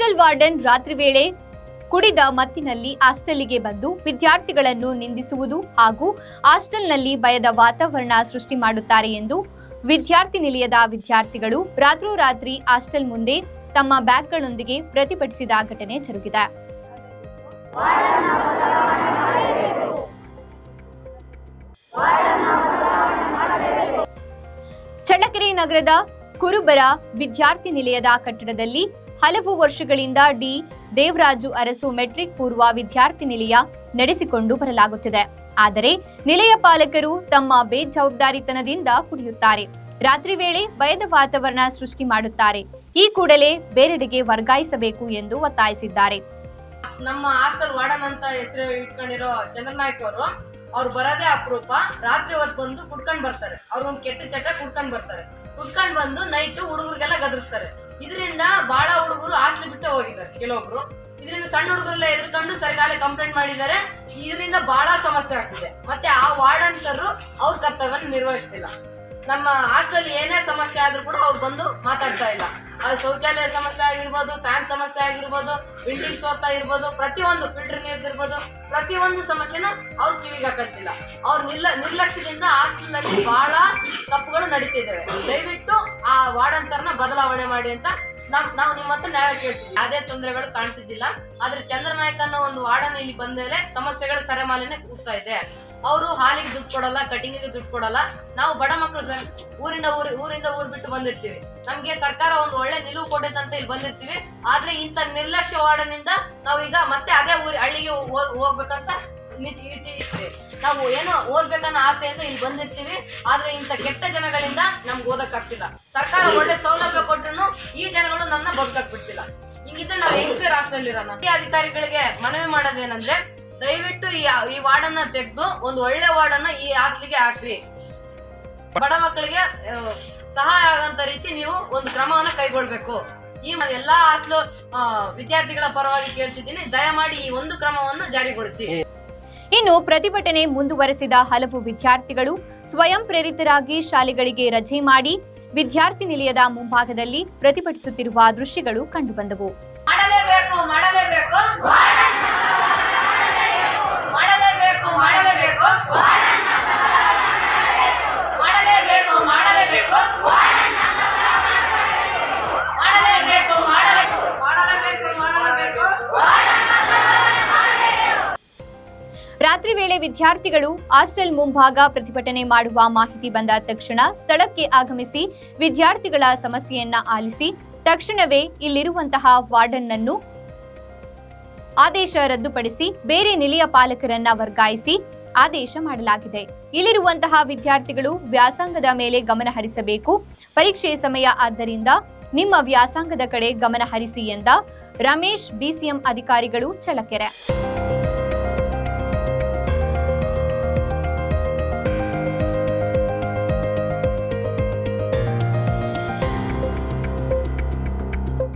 Warden ರಾತ್ರಿ ವೇಳೆ ಕುಡಿದ ಮತ್ತಿನಲ್ಲಿ ಹಾಸ್ಟೆಲ್ಗೆ ಬಂದು ವಿದ್ಯಾರ್ಥಿಗಳನ್ನು ನಿಂದಿಸುವುದು ಹಾಗೂ ಹಾಸ್ಟೆಲ್ನಲ್ಲಿ ಭಯದ ವಾತಾವರಣ ಸೃಷ್ಟಿ ಮಾಡುತ್ತಾರೆ ಎಂದು ವಿದ್ಯಾರ್ಥಿ ನಿಲಯದ ವಿದ್ಯಾರ್ಥಿಗಳು ರಾತ್ರೋರಾತ್ರಿ ಹಾಸ್ಟೆಲ್ ಮುಂದೆ ತಮ್ಮ ಬ್ಯಾಗ್ಗಳೊಂದಿಗೆ ಪ್ರತಿಭಟಿಸಿದ ಘಟನೆ ಜರುಗಿದೆ. ಚಳ್ಳಕೆರೆ ನಗರದ ಕುರುಬರ ವಿದ್ಯಾರ್ಥಿ ನಿಲಯದ ಕಟ್ಟಡದಲ್ಲಿ ಹಲವು ವರ್ಷಗಳಿಂದ ಡಿ. ದೇವರಾಜು ಅರಸು ಮೆಟ್ರಿಕ್ ಪೂರ್ವ ವಿದ್ಯಾರ್ಥಿ ನಿಲಯ ನಡೆಸಿಕೊಂಡು ಬರಲಾಗುತ್ತಿದೆ. ಆದರೆ ನಿಲಯ ಪಾಲಕರು ತಮ್ಮ ಬೇಜವಾಬ್ದಾರಿತನದಿಂದ ಕುಡಿಯುತ್ತಾರೆ. ರಾತ್ರಿ ವೇಳೆ ಭಯದ ವಾತಾವರಣ ಸೃಷ್ಟಿ ಮಾಡುತ್ತಾರೆ. ಈ ಕೂಡಲೇ ಬೇರೆಡೆಗೆ ವರ್ಗಾಯಿಸಬೇಕು ಎಂದು ಒತ್ತಾಯಿಸಿದ್ದಾರೆ. ನಮ್ಮ ಹಾಸ್ಟೆಲ್ ವಾರ್ಡನ್ ಅಂತ ಹೆಸರು ಇಟ್ಕೊಂಡಿರೋ ಚಂದ್ರನಾಯ್ಕ ಅವರು ಅವ್ರು ಬರೋದೇ ಅಪರೂಪ. ರಾತ್ರಿ ಹೊತ್ತು ಬಂದು ಕುಡ್ಕೊಂಡು ಬರ್ತಾರೆ. ಅವ್ರು ಒಂದು ಕೆಟ್ಟ ಚಟ ಕುಡ್ಕೊಂಡು ಬರ್ತಾರೆ. ಕುಡ್ಕೊಂಡು ಬಂದು ನೈಟ್ ಹುಡುಗರಿಗೆಲ್ಲ ಗದರಿಸ್ತಾರೆ. ಇದರಿಂದ ಬಹಳ ಹುಡುಗರು ಹಾಸ್ಟೆಲ್ ಬಿಟ್ಟು ಹೋಗಿದ್ದಾರೆ. ಕೆಲವೊಬ್ರು. ಇದರಿಂದ ಸಣ್ಣ ಹುಡುಗರೆಲ್ಲ ಎದುರ್ಕೊಂಡು ಸರ್ಕಾರ ಕಂಪ್ಲೇಂಟ್ ಮಾಡಿದ್ದಾರೆ. ಇದರಿಂದ ಬಹಳ ಸಮಸ್ಯೆ ಆಗ್ತಿದೆ. ಮತ್ತೆ ಆ ವಾರ್ಡನ್ ಸರ್ ಅವ್ರ ಕರ್ತವ್ಯ ನಿರ್ವಹಿಸ್ತಿಲ್ಲ. ನಮ್ಮ ಹಾಸ್ಟೆಲ್ ಏನೇ ಸಮಸ್ಯೆ ಆದ್ರೂ ಕೂಡ ಅವ್ರು ಬಂದು ಮಾತಾಡ್ತಾ ಇಲ್ಲ. ಅಲ್ಲಿ ಶೌಚಾಲಯ ಸಮಸ್ಯೆ ಆಗಿರ್ಬೋದು ಫ್ಯಾನ್ ಸಮಸ್ಯೆ ಆಗಿರ್ಬೋದು ಬಿಲ್ಡಿಂಗ್ ಸೋತ ಇರ್ಬೋದು, ಪ್ರತಿಯೊಂದು ಫಿಲ್ಟರ್ ನೀರ್ದಿರ್ಬೋದು ಪ್ರತಿಯೊಂದು ಸಮಸ್ಯೆನ ಅವ್ರು ಕಿವಿಗೆ ಹಾಕಂತಿಲ್ಲ. ಅವ್ರ ನಿರ್ಲ, ನಿರ್ಲಕ್ಷ್ಯದಿಂದ ಹಾಸ್ಟೆಲ್ನಲ್ಲಿ ಬಹಳ ತಪ್ಪುಗಳು ನಡೀತಿದ್ದಾವೆ. ದಯವಿಟ್ಟು ವಾರ್ಡನ್ ಸರ್ನ ಬದಲಾವಣೆ ಮಾಡಿ ಅಂತ ನಮ್ ನಾವು ನಿಮ್ಮ ಹತ್ರ ನ್ಯಾಯ ಕೇಳ್ತೀವಿ. ಯಾವುದೇ ತೊಂದರೆಗಳು ಕಾಣ್ತಿದ್ದಿಲ್ಲ. ಆದ್ರೆ ಚಂದ್ರನಾಯ್ಕ ಅನ್ನೋ ಒಂದು ವಾರ್ಡನ್ ಇಲ್ಲಿ ಬಂದ್ಮೇಲೆ ಸಮಸ್ಯೆಗಳು ಸರೆಮಾಲಿನೇ ಕೂಗ್ತಾ ಇದೆ. ಅವರು ಹಾಲಿಗೆ ದುಡ್ಡು ಕೊಡಲ್ಲ ಕಟಿಂಗಿಗೆ ದುಡ್ಡು ಕೊಡಲ್ಲ. ನಾವು ಬಡ ಮಕ್ಕಳು ಸರ್, ಊರಿಂದ ಊರ್ ಊರಿಂದ ಊರ್ ಬಿಟ್ಟು ಬಂದಿರ್ತೀವಿ. ನಮ್ಗೆ ಸರ್ಕಾರ ಒಂದು ಒಳ್ಳೆ ನಿಲುವು ಅಂತ ಇಲ್ಲಿ ಬಂದಿರ್ತೀವಿ. ಆದ್ರೆ ಇಂಥ ನಿರ್ಲಕ್ಷ್ಯ ವಾರ್ಡನಿಂದ ನಾವು ಈಗ ಮತ್ತೆ ಅದೇ ಊರಿ ಹಳ್ಳಿಗೆ ಹೋಗ್- ಹೋಗ್ಬೇಕಂತ ಇಟ್ಟಿ ನಾವು ಏನೋ ಓದ್ಬೇಕನ್ನೋ ಆಸೆಯಿಂದ ಇಲ್ಲಿ ಬಂದಿರ್ತೀವಿ. ಆದ್ರೆ ಇಂಥ ಕೆಟ್ಟ ಜನಗಳಿಂದ ನಮ್ಗೆ ಓದಕ್ಕಾಗ್ತಿಲ್ಲ. ಸರ್ಕಾರ ಒಳ್ಳೆ ಸೌಲಭ್ಯ ಕೊಟ್ರು ಈ ಜನಗಳು ನನ್ನ ಬದುಕಕ್ ಬಿಡ್ತಿಲ್ಲ ಹಿಂಗಿದ್ರೆ ನಾವು ಹೆಂಗಸೇ ರಾಷ್ಟ್ರದಲ್ಲಿರೋಣ? ಈ ಅಧಿಕಾರಿಗಳಿಗೆ ಮನವಿ ಮಾಡೋದೇನಂದ್ರೆ, ದಯವಿಟ್ಟು ಈ ಈ ವಾರ್ಡನ್ನ ತೆಗೆದು ಒಂದು ಒಳ್ಳೆ ವಾರ್ಡನ್ನ ಈ ಹಾಸ್ಟ್ಲಿಗೆ ಹಾಕ್ರಿ. ಬಡ ಮಕ್ಕಳಿಗೆ ಸಹಾಯ ಆಗಂತ ರೀತಿ ನೀವು ಒಂದು ಕ್ರಮವನ್ನ ಕೈಗೊಳ್ಬೇಕು. ಈ ಎಲ್ಲಾ ಹಾಸ್ಟ್ಲು ವಿದ್ಯಾರ್ಥಿಗಳ ಪರವಾಗಿ ಕೇಳ್ತಿದ್ದೀನಿ. ದಯಮಾಡಿ ಈ ಒಂದು ಕ್ರಮವನ್ನು ಜಾರಿಗೊಳಿಸಿ. ಇನ್ನು ಪ್ರತಿಭಟನೆ ಮುಂದುವರೆಸಿದ ಹಲವು ವಿದ್ಯಾರ್ಥಿಗಳು ಸ್ವಯಂ ಪ್ರೇರಿತರಾಗಿ ಶಾಲೆಗಳಿಗೆ ರಜೆ ಮಾಡಿ ವಿದ್ಯಾರ್ಥಿ ನಿಲಯದ ಮುಂಭಾಗದಲ್ಲಿ ಪ್ರತಿಭಟಿಸುತ್ತಿರುವ ದೃಶ್ಯಗಳು ಕಂಡುಬಂದವು. ರಾತ್ರಿ ವೇಳೆ ವಿದ್ಯಾರ್ಥಿಗಳು ಹಾಸ್ಟೆಲ್ ಮುಂಭಾಗ ಪ್ರತಿಭಟನೆ ಮಾಡುವ ಮಾಹಿತಿ ಬಂದ ತಕ್ಷಣ ಸ್ಥಳಕ್ಕೆ ಆಗಮಿಸಿ ವಿದ್ಯಾರ್ಥಿಗಳ ಸಮಸ್ಯೆಯನ್ನ ಆಲಿಸಿ ತಕ್ಷಣವೇ ಇಲ್ಲಿರುವಂತಹ ವಾರ್ಡನ್ ಅನ್ನು ಆದೇಶ ರದ್ದುಪಡಿಸಿ ಬೇರೆ ನಿಲಯ ಪಾಲಕರನ್ನ ವರ್ಗಾಯಿಸಿ ಆದೇಶ ಮಾಡಲಾಗಿದೆ. ಇಲ್ಲಿರುವಂತಹ ವಿದ್ಯಾರ್ಥಿಗಳು ವ್ಯಾಸಂಗದ ಮೇಲೆ ಗಮನ ಹರಿಸಬೇಕು. ಪರೀಕ್ಷೆ ಸಮಯ ಆದ್ದರಿಂದ ನಿಮ್ಮ ವ್ಯಾಸಂಗದ ಕಡೆ ಗಮನ ಹರಿಸಿ ಎಂದ ರಮೇಶ್, ಬಿಸಿಎಂ ಅಧಿಕಾರಿಗಳು ಚಳ್ಳಕೆರೆ.